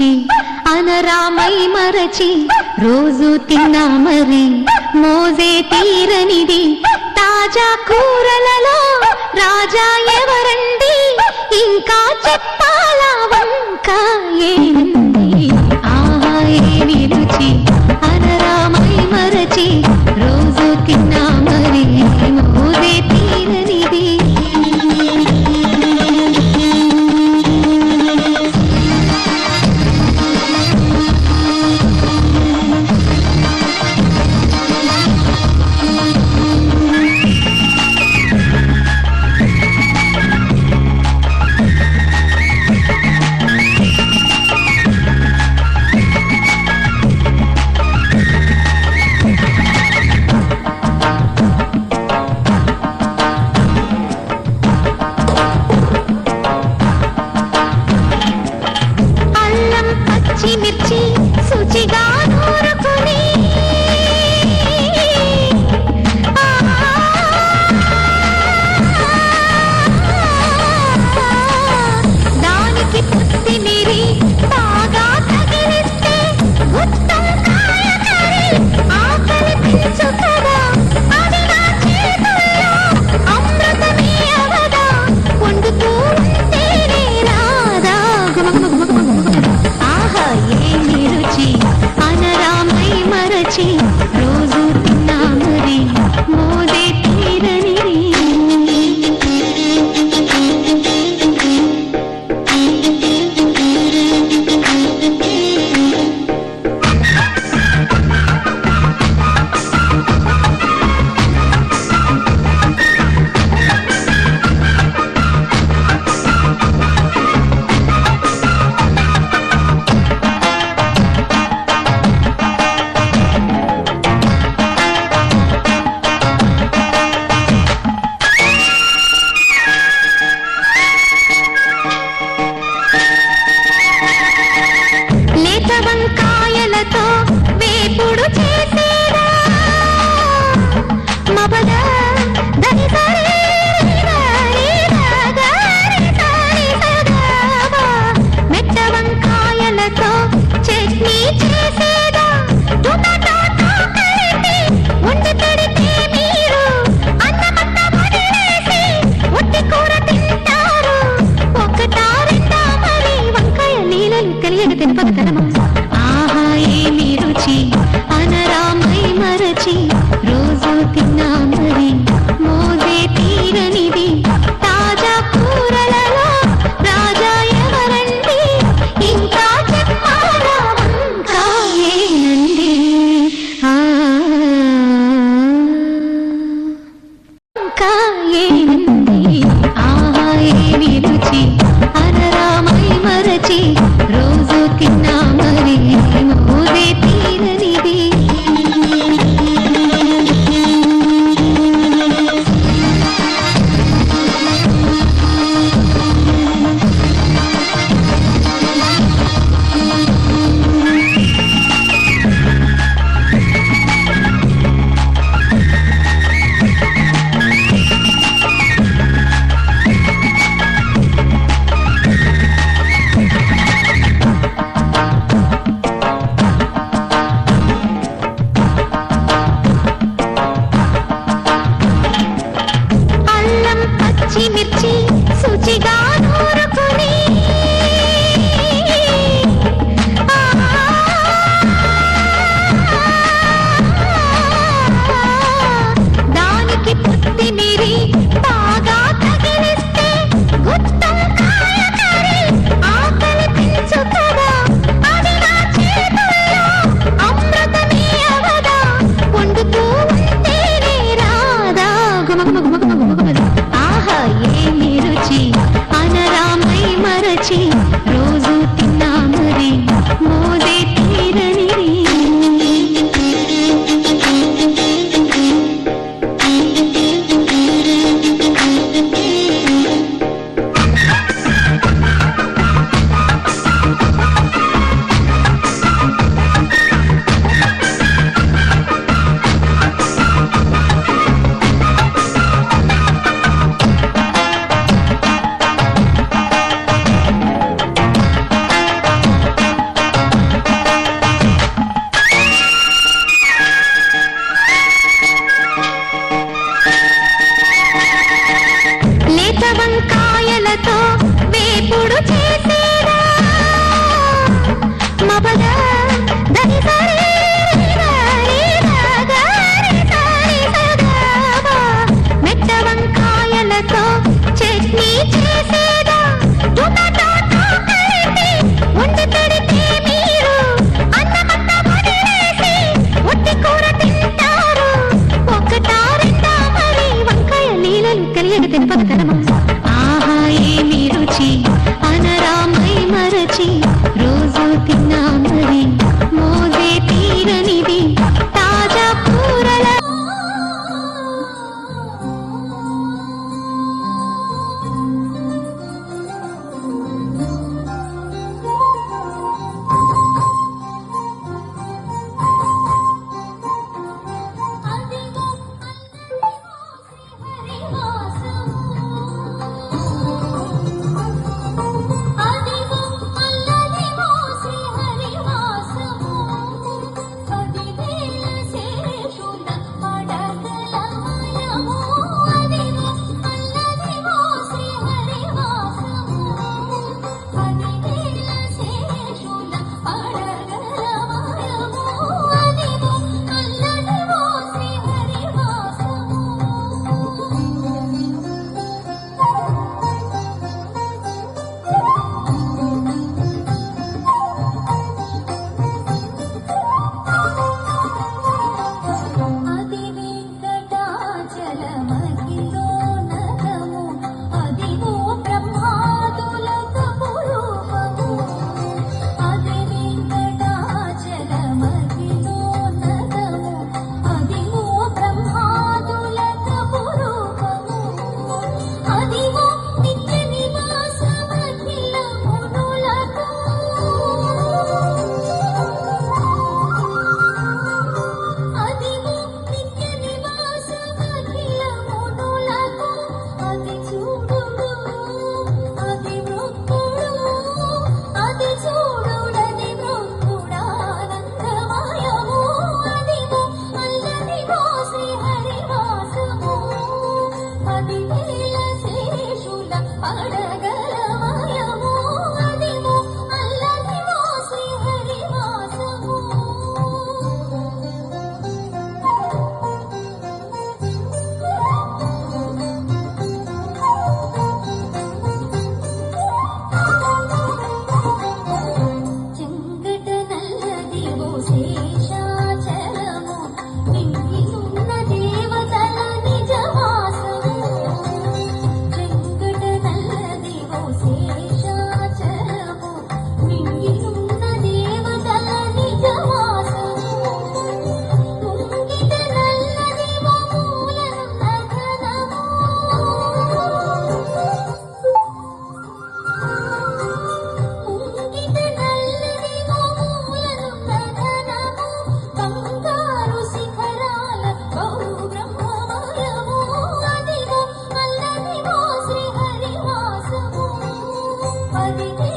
రుచి అనరామై మరచి రోజు తిన్నా మరి మోజే తీరనిది. తాజా కూరలలో రాజా ఎవరండి? ఇంకా చెప్పాలా వంక எடுத்து என்பது கனமா 都 Padre.